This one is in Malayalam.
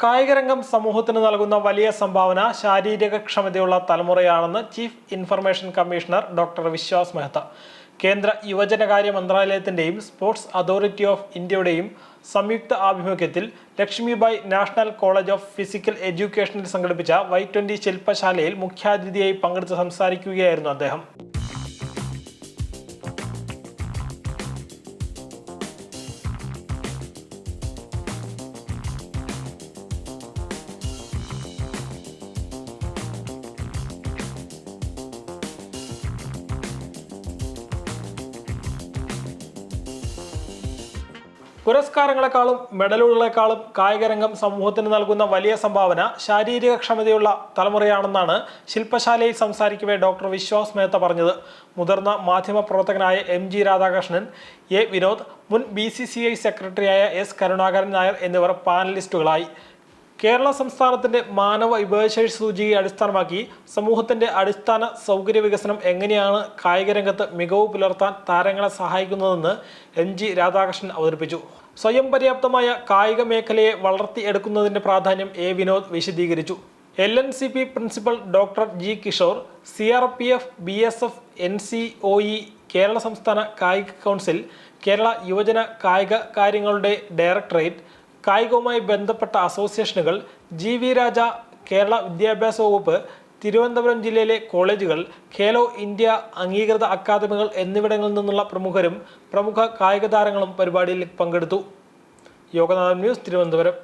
കായികരംഗം സമൂഹത്തിന് നൽകുന്ന വലിയ സംഭാവന ശാരീരിക ക്ഷമതയുള്ള തലമുറയാണെന്ന് chief information commissioner doctor Vishwas Mehta കേന്ദ്ര യുവജനകാര്യ മന്ത്രാലയത്തിന്റെയും സ്പോർട്സ് അതോറിറ്റി ഓഫ് ഇന്ത്യയുടെയും സംയുക്ത ആഭിമുഖ്യത്തിൽ Lakshmibai national college of physical എഡ്യൂക്കേഷനിൽ സംഘടിപ്പിച്ച വൈ ട്വന്റി ശില്പശാലയിൽ മുഖ്യാതിഥിയായി പങ്കെടുത്ത് സംസാരിക്കുകയായിരുന്നു അദ്ദേഹം. പുരസ്കാരങ്ങളെക്കാളും മെഡലുകളെക്കാളും കായികരംഗം സമൂഹത്തിന് നൽകുന്ന വലിയ സംഭാവന ശാരീരിക ക്ഷമതയുള്ള തലമുറയാണെന്നാണ് ശില്പശാലയിൽ സംസാരിക്കവേ ഡോക്ടർ വിശ്വാസ് മേത്ത പറഞ്ഞത്. മുതിർന്ന മാധ്യമപ്രവർത്തകനായ M G Radhakrishnan A Vinod മുൻ ബി സി സി ഐ സെക്രട്ടറിയായ എസ് കരുണാകരൻ നായർ എന്നിവർ പാനലിസ്റ്റുകളായി. കേരള സംസ്ഥാനത്തിന്റെ മാനവ വിഭവശേഷി സൂചികയെ അടിസ്ഥാനമാക്കി സമൂഹത്തിന്റെ അടിസ്ഥാന സൗകര്യ വികസനം എങ്ങനെയാണ് കായിക രംഗത്ത് മികവ് പുലർത്താൻ താരങ്ങളെ സഹായിക്കുന്നതെന്ന് എം ജി രാധാകൃഷ്ണൻ അവതരിപ്പിച്ചു. സ്വയം പര്യാപ്തമായ കായിക മേഖലയെ വളർത്തിയെടുക്കുന്നതിന്റെ പ്രാധാന്യം എ വിനോദ് വിശദീകരിച്ചു. L N C P principal doctor G Kishore C R P F B S F N C O E Kerala സംസ്ഥാന കായിക കൗൺസിൽ കേരള യുവജന കായിക കാര്യങ്ങളുടെ ഡയറക്ടറേറ്റ് കായികവുമായി ബന്ധപ്പെട്ട അസോസിയേഷനുകൾ ജി വി രാജ കേരള വിദ്യാഭ്യാസ വകുപ്പ് തിരുവനന്തപുരം ജില്ലയിലെ കോളേജുകൾ ഖേലോ ഇന്ത്യ അംഗീകൃത അക്കാദമികൾ എന്നിവിടങ്ങളിൽ നിന്നുള്ള പ്രമുഖരും പ്രമുഖ കായിക താരങ്ങളും പരിപാടിയിൽ പങ്കെടുത്തു. യോഗനാഥൻ ന്യൂസ് തിരുവനന്തപുരം.